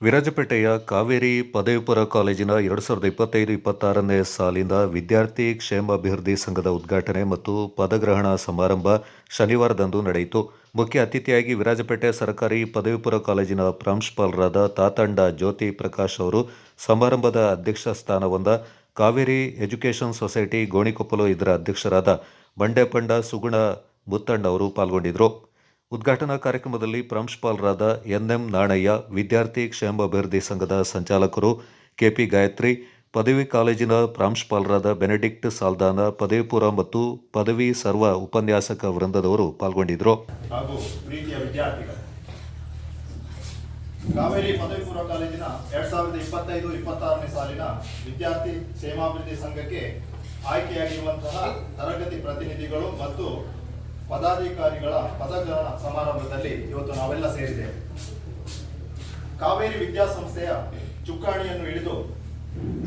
ವಿರಾಜಪೇಟೆಯ ಕಾವೇರಿ ಪದವಿಪುರ ಕಾಲೇಜಿನ ಎರಡು ಸಾವಿರದ ಇಪ್ಪತ್ತೈದು, ಇಪ್ಪತ್ತಾರನೇ ಸಾಲಿನ ವಿದ್ಯಾರ್ಥಿ ಕ್ಷೇಮಾಭಿವೃದ್ಧಿ ಸಂಘದ ಉದ್ಘಾಟನೆ ಮತ್ತು ಪದಗ್ರಹಣ ಸಮಾರಂಭ ಶನಿವಾರದಂದು ನಡೆಯಿತು. ಮುಖ್ಯ ಅತಿಥಿಯಾಗಿ ವಿರಾಜಪೇಟೆ ಸರ್ಕಾರಿ ಪದವಿಪುರ ಕಾಲೇಜಿನ ಪ್ರಾಂಶುಪಾಲರಾದ ತಾತಂಡ ಜ್ಯೋತಿ ಪ್ರಕಾಶ್ ಅವರು ಸಮಾರಂಭದ ಅಧ್ಯಕ್ಷ ಸ್ಥಾನವೊಂದ ಕಾವೇರಿ ಎಜುಕೇಷನ್ ಸೊಸೈಟಿ ಗೋಣಿಕೊಪ್ಪಲು ಇದರ ಅಧ್ಯಕ್ಷರಾದ ಬಂಡೆಪಂಡ ಸುಗುಣ ಮುತ್ತಣ್ಣ ಅವರು ಪಾಲ್ಗೊಂಡಿದ್ದರು. ಉದ್ಘಾಟನಾ ಕಾರ್ಯಕ್ರಮದಲ್ಲಿ ಪ್ರಾಂಶುಪಾಲರಾದ ಎನ್ಎಂ ನಾಣಯ್ಯ, ವಿದ್ಯಾರ್ಥಿ ಕ್ಷೇಮಾಭಿವೃದ್ಧಿ ಸಂಘದ ಸಂಚಾಲಕರು ಕೆಪಿ ಗಾಯತ್ರಿ, ಪದವಿ ಕಾಲೇಜಿನ ಪ್ರಾಂಶುಪಾಲರಾದ ಬೆನೆಡಿಕ್ಟ್ ಸಾಲ್ದಾನ ಪದವಿಪುರ ಮತ್ತು ಪದವಿ ಸರ್ವ ಉಪನ್ಯಾಸಕ ವೃಂದದವರು ಪಾಲ್ಗೊಂಡಿದ್ದರು. ಹಾಗೂ ಪ್ರೀತಿಯ ಕಾವೇರಿ ಪದವಿ ಪೂರ್ವ ಕಾಲೇಜಿನ ಎರಡ್ ಸಾವಿರದ ಇಪ್ಪತ್ತೈದು, ಇಪ್ಪತ್ತಾರನೇ ಸಾಲಿನ ವಿದ್ಯಾರ್ಥಿ ಕ್ಷೇಮಾಭಿವೃದ್ಧಿ ಸಂಘಕ್ಕೆ ಆಯ್ಕೆಯಾಗಿರುವಂತಹ ತರಗತಿ ಪ್ರತಿನಿಧಿಗಳು ಮತ್ತು ಪದಾಧಿಕಾರಿಗಳ ಪದಗ್ರಹಣ ಸಮಾರಂಭದಲ್ಲಿ ಇವತ್ತು ನಾವೆಲ್ಲ ಸೇರಿದ್ದೇವೆ. ಕಾವೇರಿ ವಿದ್ಯಾಸಂಸ್ಥೆಯ ಚುಕ್ಕಾಣಿಯನ್ನು ಹಿಡಿದು